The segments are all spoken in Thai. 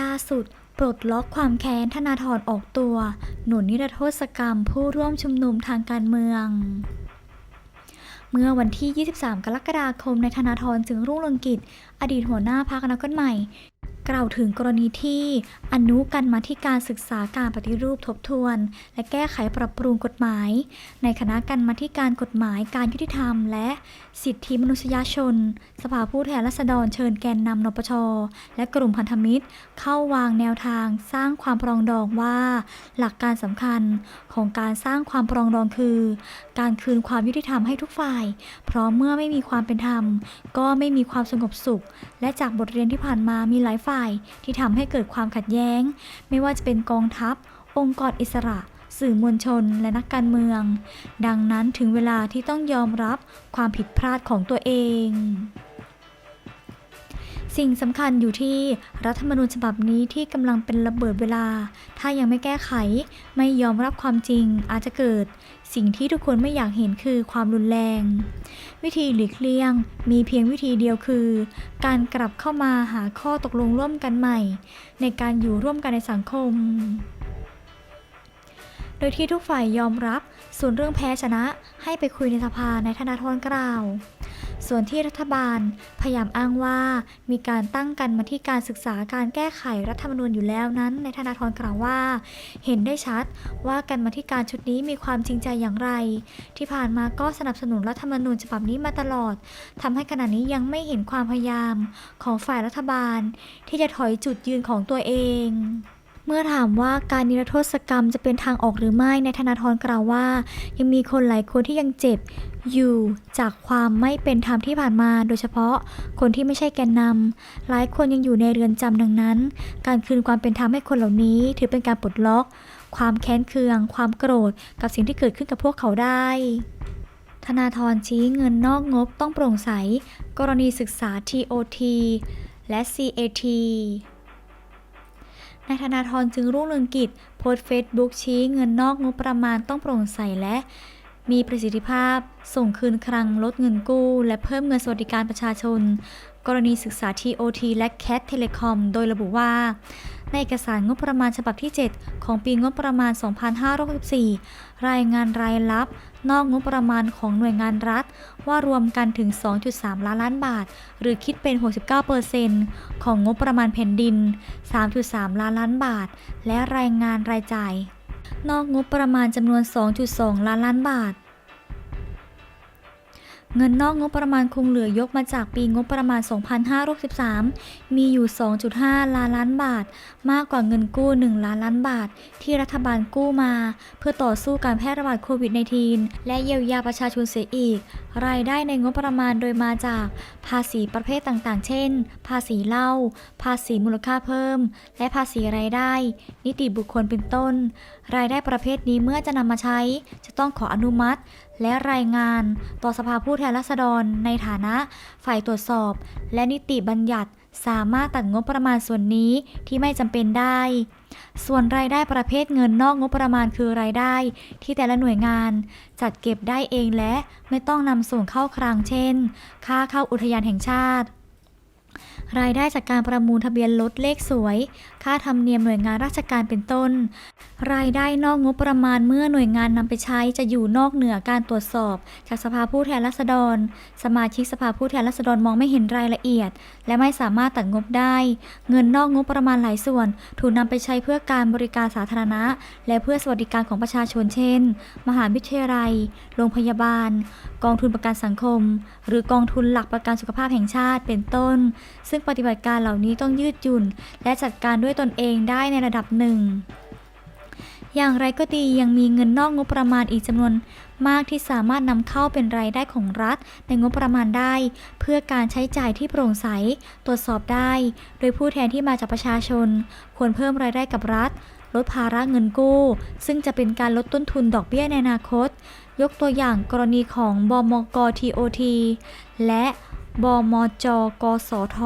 ล่าสุด ปลดล็อกความแค้นธนาธรออกตัว หนุนนิรโทษกรรมผู้ร่วมชุมนุมทางการเมืองเมื่อวันที่ 23 กรกฎาคม ในธนาธรจึงรุ่งเรืองกิจ อดีตหัวหน้าพรรคอนาคตใหม่ กล่าวถึงกรณีที่อนุกันมาที่การศึกษาการปฏิรูปทบทวน และแก้ไขปรับปรุงกฎหมาย ในคณะกรรมาธิการกฎหมายการยุติธรรม และสิทธิมนุษยชน สภาผู้แทนราษฎรเชิญแกนนำนปช และกลุ่มพันธมิตร เข้าวางแนวทางสร้างความปรองดองว่า หลักการสำคัญของการสร้างความปรองดองคือ การคืนความยุติธรรมให้ทุกฝ่าย เพราะเมื่อไม่มีความเป็นธรรม ก็ไม่มีความสงบสุข และจากบทเรียนที่ผ่านมามีหลายฝ่ายที่ทำให้เกิดความขัดแย้ง ไม่ว่าจะเป็นกองทัพ องค์กรอิสระ สื่อมวลชนและนักการเมือง ดังนั้นถึงเวลาที่ต้องยอมรับความผิดพลาดของตัวเอง สิ่งสำคัญอยู่ที่รัฐธรรมนูญฉบับนี้ที่กำลังเป็นระเบิดเวลา ถ้ายังไม่แก้ไข ไม่ยอมรับความจริงอาจจะเกิด สิ่งที่ทุกคนไม่อยากเห็นคือความรุนแรง วิธีหลีกเลี่ยง มีเพียงวิธีเดียวคือ การกลับเข้ามาหาข้อตกลงร่วมกันใหม่ ในการอยู่ร่วมกันในสังคม โดยที่ทุกฝ่ายยอมรับส่วนเรื่องแพ้ชนะให้ไปคุยในสภาในธนาธรกล่าว ส่วนที่รัฐบาลพยายามอ้างว่า มีการตั้งกันมาที่การศึกษาการแก้ไขรัฐธรรมนูญอยู่แล้วนั้น ในธนาธรกล่าวว่า เห็นได้ชัดว่ากันมาที่การชุดนี้มีความจริงใจอย่างไร ที่ผ่านมาก็สนับสนุนรัฐธรรมนูญฉบับนี้มาตลอดทำให้ขณะนี้ยังไม่เห็นความพยายามของฝ่ายรัฐบาล ที่จะถอยจุดยืนของตัวเอง เมื่อถามว่าการนิรโทษกรรมจะเป็นทางออกหรือไม่ในธนาธรกล่าวว่า ยังมีคนหลายคนที่ยังเจ็บอยู่จากความไม่เป็นธรรมที่ผ่านมา โดยเฉพาะคนที่ไม่ใช่แกนนำหลายคนยังอยู่ในเรือนจำดังนั้น การคืนความเป็นธรรมให้คนเหล่านี้ ถือเป็นการปลดล็อก ความแค้นเคือง ความโกรธ กับสิ่งที่เกิดขึ้นกับพวกเขาได้ธนาธรชี้เงินนอกงบต้องโปร่งใส กรณีศึกษา TOT และ CAT นายธนาธรจึงรุ่งเรืองกิจโพสต์เฟซบุ๊กชี้เงินนอกงบประมาณต้องโปร่งใสและมีประสิทธิภาพ ส่งคืนครังลดเงินกู้ และเพิ่มเงินสวัสดิการประชาชน กรณีศึกษา TOT และ CAT Telecom โดยระบุว่า ในเอกสารงบประมาณฉบับที่ 7 ของปีงบประมาณ 2564 รายงานรายรับ นอกงบประมาณของหน่วยงานรัฐ ว่ารวมกันถึง 2.3 ล้านล้านบาท หรือคิดเป็น 69%ของงบประมาณแผ่นดิน 3.3 ล้านล้านบาท และรายงานรายจ่าย นอกงบประมาณจำนวน 2.2 ล้านล้านบาท เงินนอกงบประมาณคงเหลือยกมาจากปีงบประมาณ 2563 มีอยู่ 2.5 ล้านล้านบาท มากกว่าเงินกู้ 1 ล้านล้านบาท ที่รัฐบาลกู้มา เพื่อต่อสู้การแพร่ระบาดโควิด -19 และเยียวยาประชาชนเสียอีก รายได้ในงบประมาณโดยมาจากภาษีประเภทต่างๆ เช่น ภาษีเหล้า ภาษีมูลค่าเพิ่ม และภาษีรายได้ นิติบุคคลเป็นต้น รายได้ประเภทนี้เมื่อจะนำมาใช้ จะต้องขออนุมัติ และรายงานต่อสภาผู้แทนราษฎรในฐานะฝ่ายตรวจสอบ และนิติบัญญัติสามารถตัดงบประมาณส่วนนี้ที่ไม่จำเป็นได้ ส่วนรายได้ประเภทเงินนอกงบประมาณคือรายได้ที่แต่ละหน่วยงาน จัดเก็บได้เองและไม่ต้องนำส่งเข้าคลังเช่น ค่าเข้าอุทยานแห่งชาติ รายได้จากการประมูลทะเบียนรถเลขสวย ค่าธรรมเนียมหน่วยงานราชการเป็นต้น รายได้นอกงบประมาณเมื่อหน่วยงานนำไปใช้จะอยู่นอกเหนือการตรวจสอบ จากสภาผู้แทนราษฎร สมาชิกสภาผู้แทนราษฎรมองไม่เห็นรายละเอียด และไม่สามารถตัดงบได้ เงินนอกงบประมาณหลายส่วน ถูกนำไปใช้เพื่อการบริการสาธารณะ และเพื่อสวัสดิการของประชาชนเช่น มหาวิทยาลัย โรงพยาบาล กองทุนประกันสังคม หรือกองทุนหลักประกันสุขภาพแห่งชาติเป็นต้นซึ่งปฏิบัติการเหล่านี้ต้องยืดหยุ่น และจัดการด้วยตนเองได้ในระดับหนึ่ง อย่างไรก็ดียังมีเงินนอกงบประมาณอีกจำนวนมากที่สามารถนำเข้าเป็นรายได้ของรัฐในงบประมาณได้ เพื่อการใช้จ่ายที่โปร่งใสตรวจสอบได้ โดยผู้แทนที่มาจากประชาชน ควรเพิ่มรายได้กับรัฐ ลดภาระเงินกู้ ซึ่งจะเป็นการลดต้นทุนดอกเบี้ยในอนาคต ยกตัวอย่างกรณีของบมก TOT และ บมจ กสท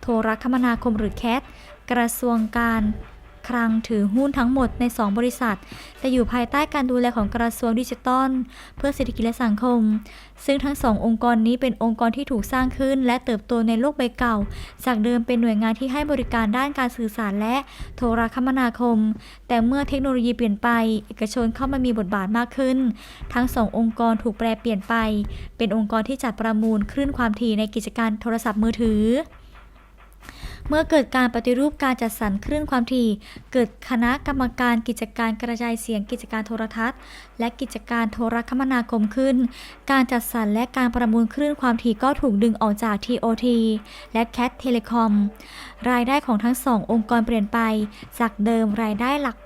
โทรคมนาคมหรือแคท กระทรวงการ คลังถือหุ้นทั้งหมดใน 2 บริษัท แต่อยู่ภายใต้การดูแลของกระทรวงดิจิทัล เพื่อเศรษฐกิจและสังคม ซึ่งทั้งสององค์กรนี้เป็นองค์กรที่ถูกสร้างขึ้น และเติบโตในโลกใบเก่า จากเดิมเป็นหน่วยงานที่ให้บริการด้านการสื่อสารและโทรคมนาคม แต่เมื่อเทคโนโลยีเปลี่ยนไป เอกชนเข้ามามีบทบาทมากขึ้น ทั้งสององค์กรถูกแปลเปลี่ยนไป เป็นองค์กรที่จัดประมูลคลื่นความถี่ในกิจการโทรศัพท์มือถือ เมื่อเกิดการปฏิรูปการจัดสรรคลื่นความถี่ เกิดคณะกรรมการกิจการกระจายเสียงกิจการโทรทัศน์ และกิจการโทรคมนาคมขึ้น การจัดสรรและการประมูลคลื่นความถี่ก็ถูกดึงออกจาก TOT และ CAT Telecom รายได้ของทั้งสององค์กรเปลี่ยนไป จากเดิมรายได้หลัก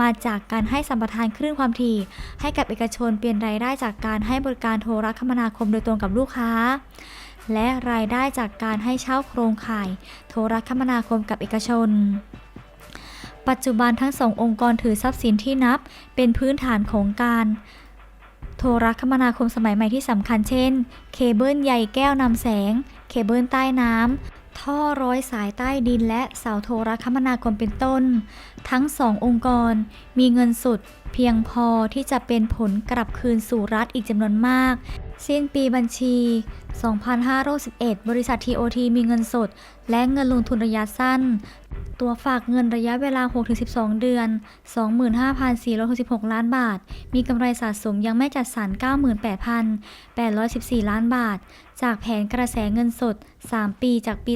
มาจากการให้สัมปทานคลื่นความถี่ ให้กับเอกชนเปลี่ยนรายได้จากการให้บริการโทรคมนาคมโดยตรงกับลูกค้า และรายได้จากการให้เช่าโครงข่าย โทรคมนาคมกับเอกชน ปัจจุบันทั้งสององค์กรถือทรัพย์สินที่นับ เป็นพื้นฐานของการโทรคมนาคมสมัยใหม่ที่สำคัญเช่น เคเบิลใยแก้วนำแสง เคเบิลใต้น้ำ ท่อร้อยสายใต้ดินและเสาโทรคมนาคมเป็นต้น ทั้งสององค์กรมีเงินสุดเพียงพอที่จะเป็นผลกลับคืนสู่รัฐอีกจำนวนมาก สิ้นปีบัญชี 2511บริษัท TOT มีเงินสด และเงินลงทุนระยะสั้น ตัวฝากเงินระยะเวลา 6-12 เดือน 25,466 ล้านบาท มีกำไรสะสมยังไม่จัดสรร 98,814 ล้านบาท จากแผนกระแสเงินสด 3 ปีจากปี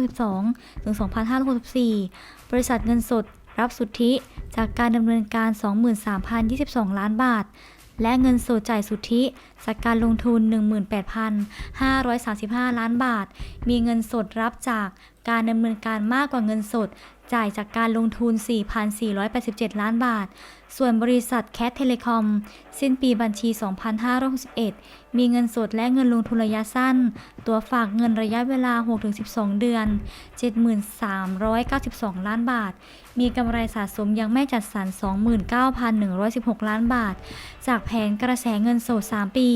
2562 ถึง 2564 บริษัทเงินสดรับสุทธิจากการดำเนินการ 23,022 ล้านบาท และเงินสดจ่ายสุทธิจากการลงทุน 18,535 ล้านบาท มีเงินสดรับจากการดำเนินการมากกว่าเงินสด จ่ายจากการลงทุน 4,487 ล้านบาท ส่วนบริษัทแคทเทเลคอม สิ้นปีบัญชี 2561 มีเงินสดและเงินลงทุนระยะสั้น ตัวฝากเงินระยะเวลา 6-12 เดือน 73,92 ล้านบาท มีกำไรสะสมยังไม่จัดสรร 29,116 ล้านบาท จากแผนกระแสเงินสด 3 ปี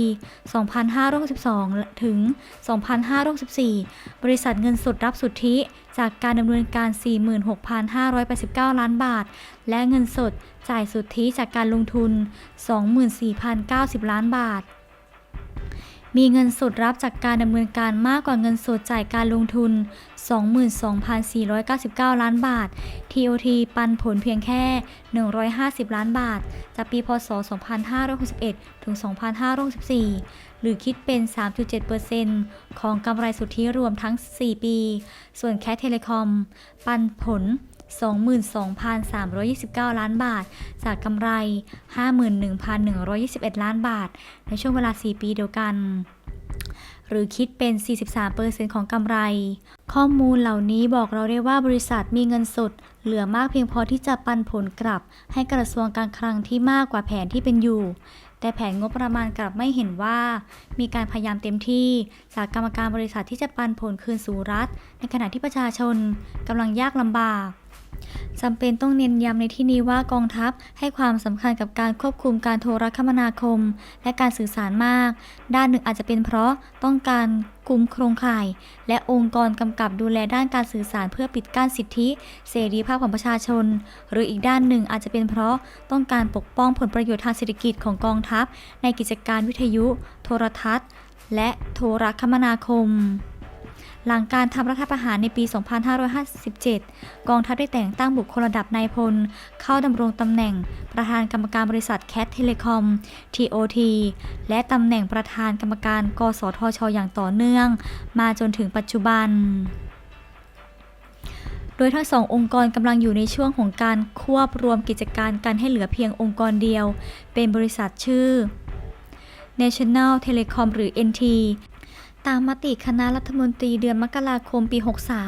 2562 ถึง 2564 บริษัทเงินสดรับสุทธิ จากการดำเนินการ 46,589 ล้านบาท และเงินสดจ่ายสุทธิจากการลงทุน 24,090 ล้านบาท มีเงินสดรับจากการดำเนินการมากกว่าเงินสดจ่ายการลงทุน 22,499 ล้านบาท TOT ปันผลเพียงแค่ 150 ล้านบาท จากปีพศ 2561 ถึง 2564 หรือคิดเป็น 3.7%ของกำไรสุทธิรวมทั้ง 4 ปี ส่วนแคทเทเลคอม ปันผล 22,329 ล้านบาท จากกำไร 51,121 ล้านบาท ในช่วงเวลา 4 ปีเดียวกัน หรือคิดเป็น 43%ของกำไร ข้อมูลเหล่านี้บอกเราได้ว่าบริษัทมีเงินสด เหลือมากเพียงพอที่จะปันผลกลับ ให้กระทรวงการคลังที่มากกว่าแผนที่เป็นอยู่แต่แผนงบประมาณกลับไม่เห็นว่า มีการพยายามเต็มที่จากกรรมการบริษัทที่จะปันผลคืนสู่รัฐ ในขณะที่ประชาชนกำลังยากลำบาก จำเป็นต้องเน้นย้ำในที่นี้ว่ากองทัพให้ความสำคัญกับการควบคุมการโทรคมนาคม และการสื่อสารมาก ด้านหนึ่งอาจจะเป็นเพราะต้องการคุมโครงข่าย และองค์กรกำกับดูแลด้านการสื่อสารเพื่อปิดกั้นสิทธิ เสรีภาพของประชาชน หรืออีกด้านหนึ่งอาจจะเป็นเพราะต้องการปกป้องผลประโยชน์ทางเศรษฐกิจของกองทัพ ในกิจการวิทยุ โทรทัศน์ และโทรคมนาคม หลังการทำรัฐประหารในปี 2557 กองทัพได้แต่งตั้งบุคคลระดับนายพล เข้าดำรงตำแหน่ง ประธานกรรมการบริษัทแคทเทเลคอม TOT และตำแหน่งประธานกรรมการ กสทช อย่างต่อเนื่อง มาจนถึงปัจจุบันโดยทั้งสององค์กรกำลังอยู่ในช่วงของการควบรวมกิจการกันให้เหลือเพียงองค์กรเดียว เป็นบริษัทชื่อ National Telecom หรือ NT ตามมติคณะรัฐมนตรีเดือนมกราคมปี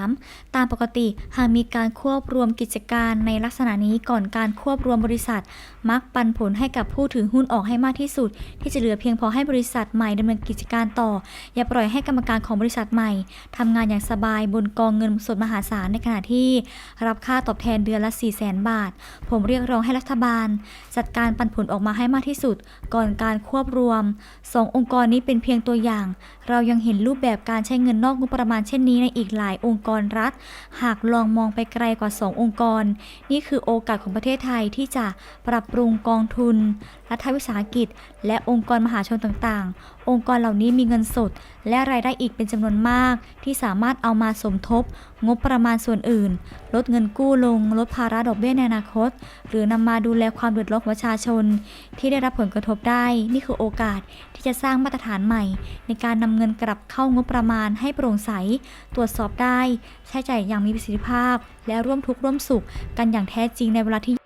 63 ตามปกติหากมีการควบรวมกิจการในลักษณะนี้ก่อนการควบรวมบริษัท มักปันผลให้กับผู้ถือหุ้นออกให้มากที่สุด ที่จะเหลือเพียงพอให้บริษัทใหม่ดำเนินกิจการต่อ อย่าปล่อยให้กรรมการของบริษัทใหม่ทำงานอย่างสบายบนกองเงินสดมหาศาลในขณะที่รับค่าตอบแทนเดือนละ 4 0 0 0 0 0บาท ผมเรียกร้องให้รัฐบาล จัดการปันผลออกมาให้มากที่สุด ก่อนการควบรวมสององค์กรนี้เป็นเพียงตัวอย่าง เรายังเห็นรูปแบบการใช้เงินนอกงบประมาณเช่นนี้ในอีกหลายองค์กรรัฐ หากลองมองไปไกลกว่า 2 องค์กร นี่คือโอกาสของประเทศไทยที่จะปรับปรุงกองทุน รัฐวิสาหกิจ และองค์กรมหาชนต่างๆ องค์กรเหล่านี้มีเงินสด และรายได้อีกเป็นจำนวนมาก ที่สามารถเอามาสมทบ งบประมาณส่วนอื่น ลดเงินกู้ลง ลดภาระดอกเบี้ยในอนาคต หรือนำมาดูแลความเดือดร้อนประชาชน ที่ได้รับผลกระทบได้ นี่คือโอกาสที่จะสร้างมาตรฐานใหม่ ในการนำเงินกลับเข้างบประมาณให้โปร่งใส ตรวจสอบได้ ใช้จ่ายอย่างมีประสิทธิภาพ และร่วมทุกข์ร่วมสุข กันอย่างแท้จริงในเวลาที่